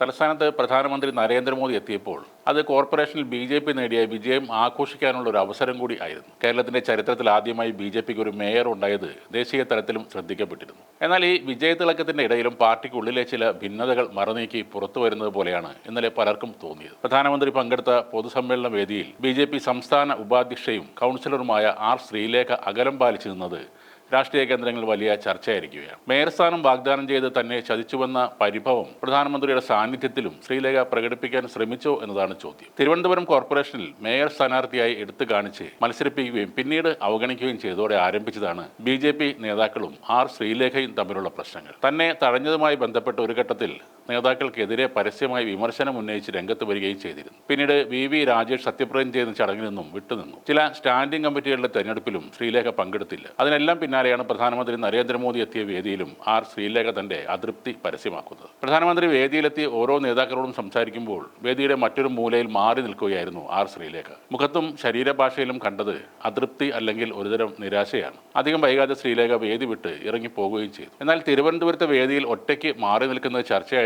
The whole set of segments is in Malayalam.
തലസ്ഥാനത്ത് പ്രധാനമന്ത്രി നരേന്ദ്രമോദി എത്തിയപ്പോൾ അത് കോർപ്പറേഷനിൽ ബി ജെ പി നേടിയ വിജയം ആഘോഷിക്കാനുള്ള ഒരു അവസരം കൂടി ആയിരുന്നു. കേരളത്തിന്റെ ചരിത്രത്തിൽ ആദ്യമായി ബി ജെ പിക്ക് ഒരു മേയർ ഉണ്ടായത് ദേശീയ തലത്തിലും ശ്രദ്ധിക്കപ്പെട്ടിരുന്നു. എന്നാൽ ഈ വിജയത്തിളക്കത്തിന്റെ ഇടയിലും പാർട്ടിക്കുള്ളിലെ ചില ഭിന്നതകൾ മറനീക്കി പുറത്തു വരുന്നത് പോലെയാണ് ഇന്നലെ പലർക്കും തോന്നിയത്. പ്രധാനമന്ത്രി പങ്കെടുത്ത പൊതുസമ്മേളന വേദിയിൽ ബി സംസ്ഥാന ഉപാധ്യക്ഷയും കൗൺസിലറുമായ ആർ ശ്രീലേഖ അകലം പാലിച്ചു നിന്നത് രാഷ്ട്രീയ കേന്ദ്രങ്ങളിൽ വലിയ ചർച്ചയായിരിക്കുകയാണ്. മേയർ സ്ഥാനം വാഗ്ദാനം ചെയ്ത് തന്നെ ചതിച്ചുവെന്ന പരിഭവം പ്രധാനമന്ത്രിയുടെ സാന്നിധ്യത്തിലും ശ്രീലേഖ പ്രകടിപ്പിക്കാൻ ശ്രമിച്ചോ എന്നതാണ് ചോദ്യം. തിരുവനന്തപുരം കോർപ്പറേഷനിൽ മേയർ സ്ഥാനാർത്ഥിയായി എടുത്തു കാണിച്ച് മത്സരിപ്പിക്കുകയും പിന്നീട് അവഗണിക്കുകയും ചെയ്തതോടെ ആരംഭിച്ചതാണ് ബി നേതാക്കളും ആർ ശ്രീലേഖയും തമ്മിലുള്ള പ്രശ്നങ്ങൾ. തന്നെ തടഞ്ഞതുമായി ബന്ധപ്പെട്ട് ഒരു ഘട്ടത്തിൽ നേതാക്കൾക്കെതിരെ പരസ്യമായി വിമർശനം ഉന്നയിച്ച് രംഗത്ത് വരികയും ചെയ്തിരുന്നു. പിന്നീട് വി വി രാജേഷ് സത്യപ്രതിജ്ഞ ചെയ്യുന്ന ചടങ്ങിൽ നിന്നും വിട്ടുനിന്നു. ചില സ്റ്റാൻഡിംഗ് കമ്മിറ്റികളുടെ തെരഞ്ഞെടുപ്പിലും ശ്രീലേഖ പങ്കെടുത്തില്ല. അതിനെല്ലാം പിന്നാലെയാണ് പ്രധാനമന്ത്രി നരേന്ദ്രമോദി എത്തിയ വേദിയിലും ആർ ശ്രീലേഖ തന്റെ അതൃപ്തി പരസ്യമാക്കുന്നത്. പ്രധാനമന്ത്രി വേദിയിലെത്തി ഓരോ നേതാക്കളോടും സംസാരിക്കുമ്പോൾ വേദിയുടെ മറ്റൊരു മൂലയിൽ മാറി നിൽക്കുകയായിരുന്നു ആർ ശ്രീലേഖ. മുഖത്തും ശരീരഭാഷയിലും കണ്ടത് അതൃപ്തി അല്ലെങ്കിൽ ഒരുതരം നിരാശയാണ്. അധികം വൈകാതെ ശ്രീലേഖ വേദി വിട്ട് ഇറങ്ങിപ്പോകുകയും ചെയ്തു. എന്നാൽ തിരുവനന്തപുരത്തെ വേദിയിൽ ഒറ്റയ്ക്ക് മാറി നിൽക്കുന്നത്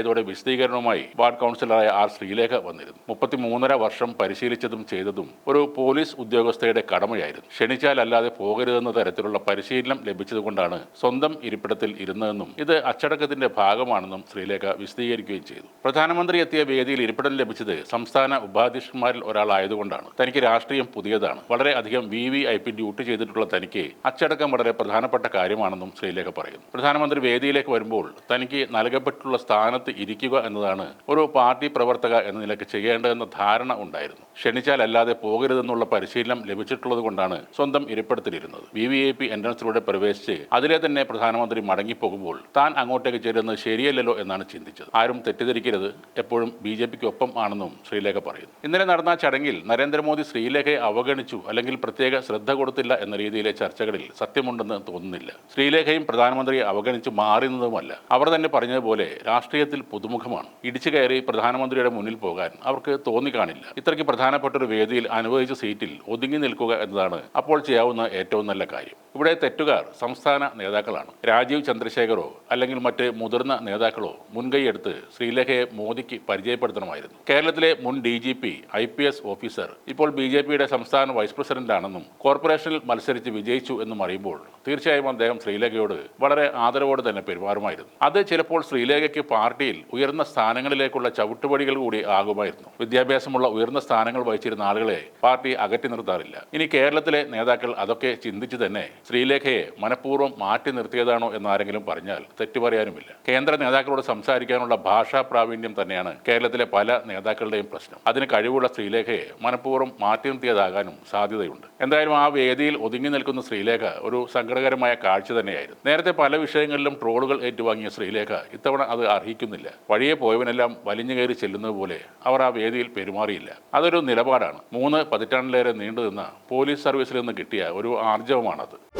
ചർച്ചയായതോടെ വിശദീകരണവുമായി വാർഡ് കൗൺസിലറായ ആർ ശ്രീലേഖ വന്നിരുന്നു. മുപ്പത്തി മൂന്നര വർഷം പരിശീലിച്ചതും ചെയ്തതും ഒരു പോലീസ് ഉദ്യോഗസ്ഥയുടെ കടമയായിരുന്നു. ക്ഷണിച്ചാലല്ലാതെ പോകരുതെന്ന തരത്തിലുള്ള പരിശീലനം ലഭിച്ചതുകൊണ്ടാണ് സ്വന്തം ഇരിപ്പിടത്തിൽ ഇരുന്നതെന്നും ഇത് അച്ചടക്കത്തിന്റെ ഭാഗമാണെന്നും ശ്രീലേഖ വിശദീകരിക്കുകയും ചെയ്തു. പ്രധാനമന്ത്രി എത്തിയ വേദിയിൽ ഇരിപ്പിടം ലഭിച്ചത് സംസ്ഥാന ഉപാധ്യക്ഷന്മാരിൽ ഒരാളായതുകൊണ്ടാണ്. തനിക്ക് രാഷ്ട്രീയം പുതിയതാണ്. വളരെ അധികം V V I P duty ചെയ്തിട്ടുള്ള തനിക്ക് അച്ചടക്കം വളരെ പ്രധാനപ്പെട്ട കാര്യമാണെന്നും ശ്രീലേഖ പറയുന്നു. പ്രധാനമന്ത്രി വേദിയിലേക്ക് വരുമ്പോൾ തനിക്ക് നൽകപ്പെട്ടിട്ടുള്ള സ്ഥാനത്ത് ഇരിക്കുക എന്നതാണ് ഒരു പാർട്ടി പ്രവർത്തക എന്ന നിലയ്ക്ക് ചെയ്യേണ്ടതെന്ന ധാരണ ഉണ്ടായിരുന്നു. ക്ഷണിച്ചാൽ അല്ലാതെ പോകരുതെന്നുള്ള പരിശീലനം ലഭിച്ചിട്ടുള്ളത് കൊണ്ടാണ് സ്വന്തം ഇരിപ്പിടത്തിലിരുന്നത്. വി വി ഐ പി എൻട്രൻസിലൂടെ പ്രവേശിച്ച് അതിലെ തന്നെ പ്രധാനമന്ത്രി മടങ്ങിപ്പോകുമ്പോൾ താൻ അങ്ങോട്ടേക്ക് ചേരുന്നത് ശരിയല്ലല്ലോ എന്നാണ് ചിന്തിച്ചത്. ആരും തെറ്റിദ്ധരിക്കരുത്. എപ്പോഴും ബി ജെ പിക്ക് ഒപ്പം ആണെന്നും ശ്രീലേഖ പറയുന്നു. ഇന്നലെ നടന്ന ചടങ്ങിൽ നരേന്ദ്രമോദി ശ്രീലേഖയെ അവഗണിച്ചു അല്ലെങ്കിൽ പ്രത്യേക ശ്രദ്ധ കൊടുത്തില്ല എന്ന രീതിയിലെ ചർച്ചകളിൽ സത്യമുണ്ടെന്ന് തോന്നുന്നില്ല. ശ്രീലേഖയും പ്രധാനമന്ത്രിയെ അവഗണിച്ച് മാറുന്നതുമല്ല. അവർ തന്നെ പറഞ്ഞതുപോലെ രാഷ്ട്രീയത്തിൽ പുതുമുഖമാണ്. ഇടിച്ചു കയറി പ്രധാനമന്ത്രിയുടെ മുന്നിൽ പോകാൻ അവർക്ക് തോന്നിക്കാണില്ല ഇത്രയ്ക്ക് പ്രധാനപ്പെട്ട ഒരു വേദിയിൽ അനുവദിച്ച സീറ്റിൽ ഒതുങ്ങി നിൽക്കുക എന്നതാണ് അപ്പോൾ ചെയ്യാവുന്ന ഏറ്റവും നല്ല കാര്യം. ഇവിടെ തെറ്റുകാർ സംസ്ഥാന നേതാക്കളാണ്. രാജീവ് ചന്ദ്രശേഖരോ അല്ലെങ്കിൽ മറ്റ് മുതിർന്ന നേതാക്കളോ മുൻകൈയെടുത്ത് ശ്രീലേഖയെ മോദിക്ക് പരിചയപ്പെടുത്തണമായിരുന്നു. കേരളത്തിലെ മുൻ D G P I P S officer ഇപ്പോൾ ബി ജെ പിയുടെ സംസ്ഥാന വൈസ് പ്രസിഡന്റാണെന്നും കോർപ്പറേഷനിൽ മത്സരിച്ച് വിജയിച്ചു എന്നും അറിയുമ്പോൾ തീർച്ചയായും അദ്ദേഹം ശ്രീലേഖയോട് വളരെ ആദരവോടെ തന്നെ പെരുമാറുമായിരുന്നു. അത് ചിലപ്പോൾ ശ്രീലേഖയ്ക്ക് പാർട്ടിയിൽ ഉയർന്ന സ്ഥാനങ്ങളിലേക്കുള്ള ചവിട്ടുപടികൾ കൂടി ആകുമായിരുന്നു. വിദ്യാഭ്യാസമുള്ള ഉയർന്ന സ്ഥാനങ്ങൾ വഹിച്ചിരുന്ന ആളുകളെ പാർട്ടി അകറ്റി നിർത്താറില്ല. ഇനി കേരളത്തിലെ നേതാക്കൾ അതൊക്കെ ചിന്തിച്ച് തന്നെ ശ്രീലേഖയെ മനഃപൂർവം മാറ്റി നിർത്തിയതാണോ എന്നാരെങ്കിലും പറഞ്ഞാൽ തെറ്റു പറയാനുമില്ല. കേന്ദ്ര നേതാക്കളോട് സംസാരിക്കാനുള്ള ഭാഷാ പ്രാവീണ്യം തന്നെയാണ് കേരളത്തിലെ പല നേതാക്കളുടെയും പ്രശ്നം. അതിന് കഴിവുള്ള ശ്രീലേഖയെ മനഃപൂർവം മാറ്റി നിർത്തിയതാകാനും സാധ്യതയുണ്ട്. എന്തായാലും ആ വേദിയിൽ ഒതുങ്ങി നിൽക്കുന്ന ശ്രീലേഖ ഒരു സങ്കടകരമായ കാഴ്ച തന്നെയായിരുന്നു. നേരത്തെ പല വിഷയങ്ങളിലും ട്രോളുകൾ ഏറ്റുവാങ്ങിയ ശ്രീലേഖ ഇത്തവണ അത് അർഹിക്കുന്നില്ല. വഴിയെ പോയവനെല്ലാം വലിഞ്ഞു കയറി ചെല്ലുന്നത് പോലെ അവർ ആ വേദിയിൽ പെരുമാറിയില്ല. അതൊരു നിലപാടാണ്. മൂന്ന് പതിറ്റാണ്ടിലേറെ നീണ്ടു നിന്ന പോലീസ് സർവീസിൽ നിന്ന് കിട്ടിയ ഒരു ആർജവമാണത്.